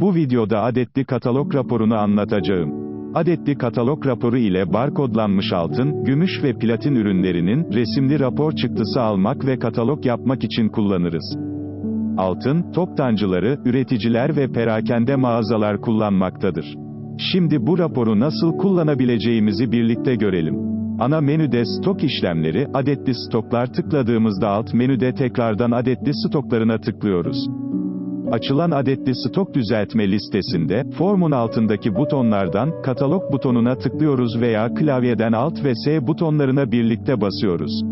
Bu videoda adetli katalog raporunu anlatacağım. Adetli katalog raporu ile barkodlanmış altın, gümüş ve platin ürünlerinin resimli rapor çıktısı almak ve katalog yapmak için kullanırız. Altın, toptancıları, üreticiler ve perakende mağazalar kullanmaktadır. Şimdi bu raporu nasıl kullanabileceğimizi birlikte görelim. Ana menüde stok işlemleri, adetli stoklar tıkladığımızda alt menüde tekrardan adetli stoklarına tıklıyoruz. Açılan adetli stok düzeltme listesinde, formun altındaki butonlardan, katalog butonuna tıklıyoruz veya klavyeden Alt ve S butonlarına birlikte basıyoruz.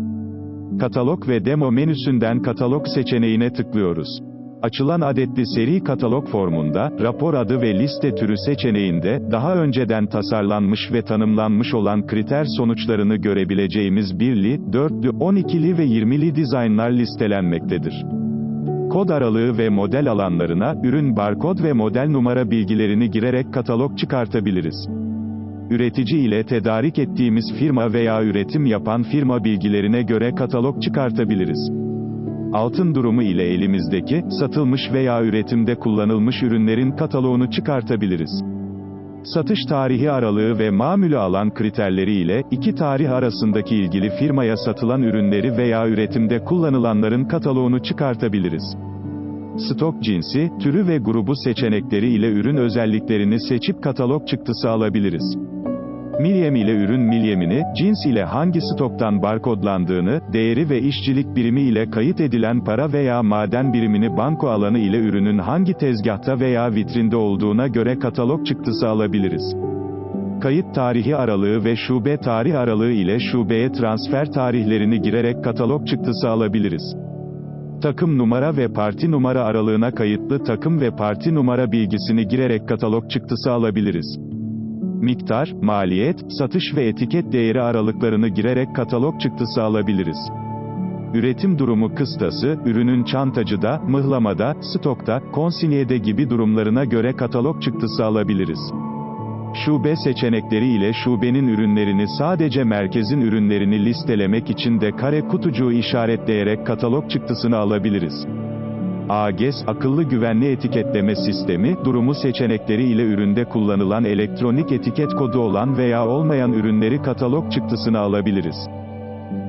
Katalog ve demo menüsünden katalog seçeneğine tıklıyoruz. Açılan adetli seri katalog formunda, rapor adı ve liste türü seçeneğinde, daha önceden tasarlanmış ve tanımlanmış olan kriter sonuçlarını görebileceğimiz 1'li, 4'lü, 12'li ve 20'li dizaynlar listelenmektedir. Kod aralığı ve model alanlarına, ürün barkod ve model numara bilgilerini girerek katalog çıkartabiliriz. Üretici ile tedarik ettiğimiz firma veya üretim yapan firma bilgilerine göre katalog çıkartabiliriz. Altın durumu ile elimizdeki, satılmış veya üretimde kullanılmış ürünlerin kataloğunu çıkartabiliriz. Satış tarihi aralığı ve mamülü alan kriterleri ile, iki tarih arasındaki ilgili firmaya satılan ürünleri veya üretimde kullanılanların kataloğunu çıkartabiliriz. Stok cinsi, türü ve grubu seçenekleri ile ürün özelliklerini seçip katalog çıktısı alabiliriz. Milyem ile ürün milyemini, cins ile hangi stoktan barkodlandığını, değeri ve işçilik birimi ile kayıt edilen para veya maden birimini banko alanı ile ürünün hangi tezgahta veya vitrinde olduğuna göre katalog çıktısı alabiliriz. Kayıt tarihi aralığı ve şube tarih aralığı ile şubeye transfer tarihlerini girerek katalog çıktısı alabiliriz. Takım numara ve parti numara aralığına kayıtlı takım ve parti numara bilgisini girerek katalog çıktısı alabiliriz. Miktar, maliyet, satış ve etiket değeri aralıklarını girerek katalog çıktısı alabiliriz. Üretim durumu kıstası, ürünün çantacıda, mıhlamada, stokta, konsinyede gibi durumlarına göre katalog çıktısı alabiliriz. Şube seçenekleri ile şubenin ürünlerini sadece merkezin ürünlerini listelemek için de kare kutucuğu işaretleyerek katalog çıktısını alabiliriz. AGES, akıllı güvenli etiketleme sistemi, durumu seçenekleri ile üründe kullanılan elektronik etiket kodu olan veya olmayan ürünleri katalog çıktısını alabiliriz.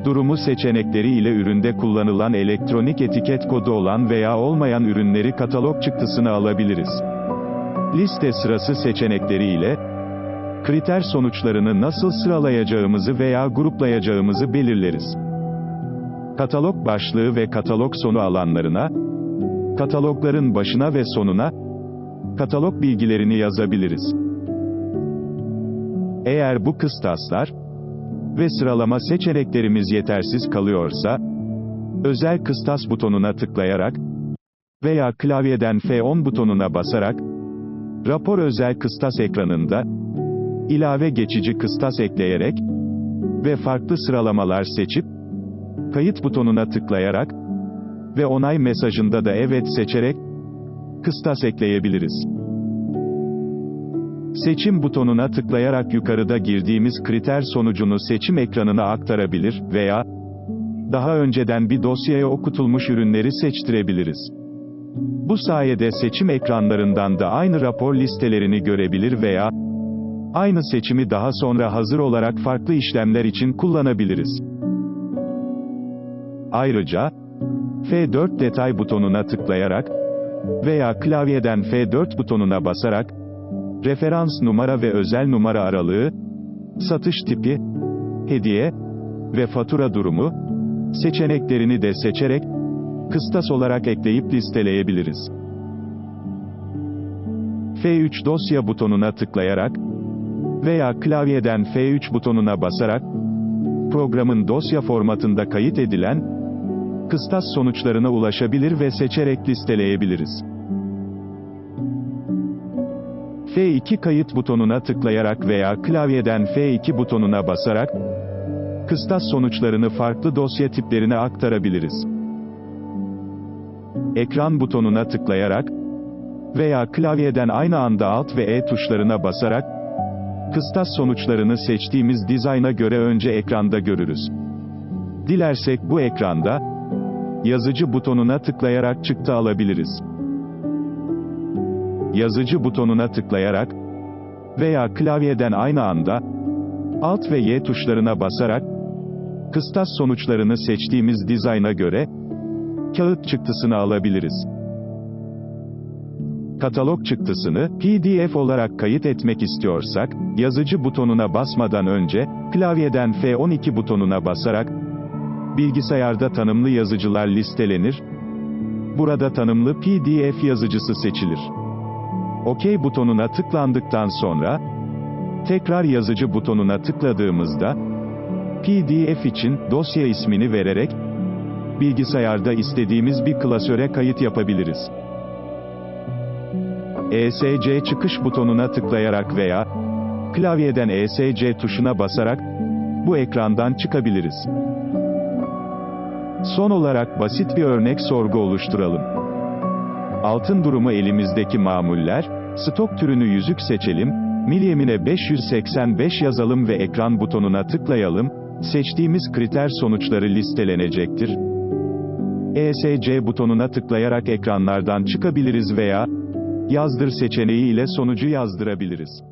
Durumu seçenekleri ile üründe kullanılan elektronik etiket kodu olan veya olmayan ürünleri katalog çıktısını alabiliriz. Liste sırası seçenekleri ile, kriter sonuçlarını nasıl sıralayacağımızı veya gruplayacağımızı belirleriz. Katalog başlığı ve katalog sonu alanlarına, katalogların başına ve sonuna, katalog bilgilerini yazabiliriz. Eğer bu kıstaslar ve sıralama seçeneklerimiz yetersiz kalıyorsa, özel kıstas butonuna tıklayarak veya klavyeden F10 butonuna basarak, rapor özel kıstas ekranında, ilave geçici kıstas ekleyerek ve farklı sıralamalar seçip, kayıt butonuna tıklayarak ve onay mesajında da evet seçerek kıstas ekleyebiliriz. Seçim butonuna tıklayarak yukarıda girdiğimiz kriter sonucunu seçim ekranına aktarabilir veya daha önceden bir dosyaya okutulmuş ürünleri seçtirebiliriz. Bu sayede seçim ekranlarından da aynı rapor listelerini görebilir veya aynı seçimi daha sonra hazır olarak farklı işlemler için kullanabiliriz. Ayrıca, F4 detay butonuna tıklayarak veya klavyeden F4 butonuna basarak referans numara ve özel numara aralığı, satış tipi, hediye ve fatura durumu seçeneklerini de seçerek kıstas olarak ekleyip listeleyebiliriz. F3 dosya butonuna tıklayarak veya klavyeden F3 butonuna basarak programın dosya formatında kayıt edilen kıstas sonuçlarına ulaşabilir ve seçerek listeleyebiliriz. F2 kayıt butonuna tıklayarak veya klavyeden F2 butonuna basarak, kıstas sonuçlarını farklı dosya tiplerine aktarabiliriz. Ekran butonuna tıklayarak veya klavyeden aynı anda Alt ve E tuşlarına basarak, kıstas sonuçlarını seçtiğimiz dizayna göre önce ekranda görürüz. Dilersek bu ekranda, yazıcı butonuna tıklayarak çıktı alabiliriz. yazıcı butonuna tıklayarak veya klavyeden aynı anda Alt ve Y tuşlarına basarak kıstas sonuçlarını seçtiğimiz dizayna göre kağıt çıktısını alabiliriz. Katalog çıktısını PDF olarak kayıt etmek istiyorsak, yazıcı butonuna basmadan önce, klavyeden F12 butonuna basarak, bilgisayarda tanımlı yazıcılar listelenir, burada tanımlı PDF yazıcısı seçilir. OK butonuna tıklandıktan sonra, tekrar yazıcı butonuna tıkladığımızda, PDF için dosya ismini vererek, bilgisayarda istediğimiz bir klasöre kayıt yapabiliriz. ESC çıkış butonuna tıklayarak veya klavyeden ESC tuşuna basarak bu ekrandan çıkabiliriz. Son olarak basit bir örnek sorgu oluşturalım. Altın durumu elimizdeki mamuller, stok türünü yüzük seçelim, milyemine 585 yazalım ve ekran butonuna tıklayalım, seçtiğimiz kriter sonuçları listelenecektir. ESC butonuna tıklayarak ekranlardan çıkabiliriz veya yazdır seçeneği ile sonucu yazdırabiliriz.